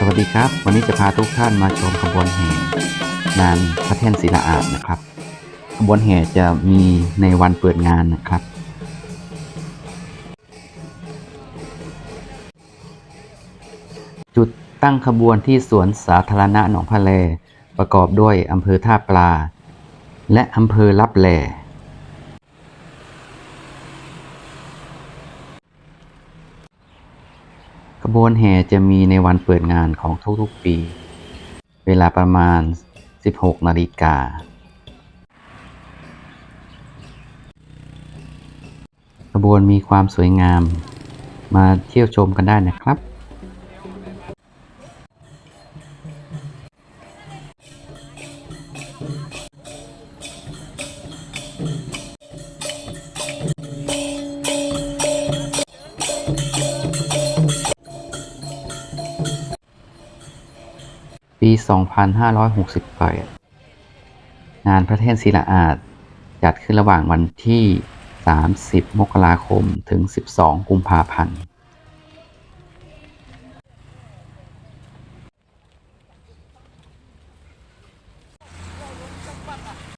สวัสดีครับ วันนี้จะพาทุกท่านมาชมขบวนแห่งานพระแท่นศิลาอาดนะครับ ขบวนแห่จะมีในวันเปิดงานนะครับ จุดตั้งขบวนที่สวนสาธารณะหนองพะเล ประกอบด้วยอำเภอท่าปลา และอำเภอลับแหล ขบวนแห่จะมีในวันเปิดงานของทุกๆปี เวลาประมาณ 16 นาฬิกา ขบวนมีความสวยงาม มาเที่ยวชมกันได้นะครับ ปี 2568 งานพระเทศศิลาอาจจัดขึ้นระหว่างวันที่ 30 มกราคม ถึง 12 กุมภาพันธ์